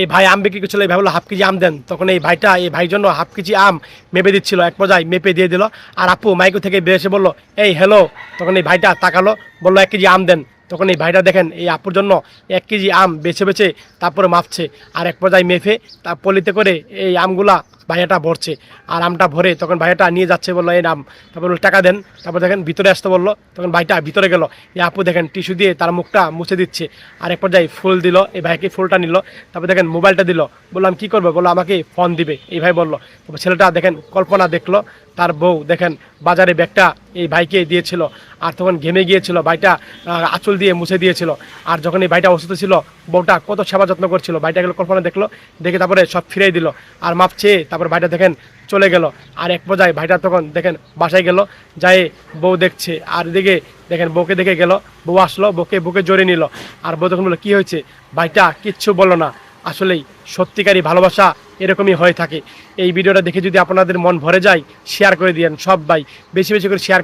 এই ভাই আম বিক্রি করছিল, এই ভাই বলল, হাফ কেজি আম দেন। তখন এই ভাইটা, এই ভাই জন্য হাফ কেজি আম মেপে দিচ্ছিল, এক পর্যায়ে মেপে দিয়ে দিল। আর আপু মাইকো থেকে বের এসে বলল, এই হ্যালো তখন এই ভাইটা তাকালো, বলল, এক কেজি আম দেন। তখন এই ভাইটা দেখেন, এই আপুর জন্য এক কেজি আম বেছে বেছে তারপরে মাপছে। আর এক পর্যায়ে মেপে তার পলিতে করে এই আমগুলা ভাইয়াটা ভরছে, আর আমটা ভরে তখন ভাইয়াটা নিয়ে যাচ্ছে বলল, এই নাম। তারপর টাকা দেন। তারপর দেখেন ভিতরে আসতে বলল, তখন ভাইটা ভিতরে গেল। এই আপু দেখেন টিস্যু দিয়ে তার মুখটা মুছে দিচ্ছে। আর এক পর্যায়ে ফুল দিল, এই ভাইকে ফুলটা নিল। তারপর দেখেন মোবাইলটা দিল। বললাম, কি করব? বলল, আমাকে ফোন দিবে। এই ভাই বলল। তারপর ছেলেটা দেখেন কল্পনা দেখল। তার বউ দেখেন বাজারে ব্যাগটা এই ভাইকে দিয়েছিল। আর তখন ঘেমে গিয়েছিল, ভাইটা আঁচল দিয়ে মুছে দিয়েছিল। আর যখন এই ভাইটা অসুস্থ ছিল, বউটা কত সেবা যত্ন করছিল, ভাইটা গেলো কল্পনা দেখল। দেখে তারপরে সব ফিরিয়ে দিল। আর মাপ চেয়ে তারপর ভাইটা দেখেন চলে গেল। আর এক পর্যায়ে ভাইটা তখন দেখেন বাসায় গেল যাই বউ দেখছে। আর দিকে দেখেন বউকে দেখে গেল, বউ আসলো, বউকে বুকে জড়িয়ে নিল। আর বউ তখন বলল, কী হয়েছে? ভাইটা কিচ্ছু বলো না। আসলেই সত্যিকারই ভালোবাসা এরকমই হয়ে থাকে। এই ভিডিওটা দেখে যদি আপনাদের মন ভরে যায় শেয়ার করে দিয়েন সব ভাই। বেশি বেশি করে শেয়ার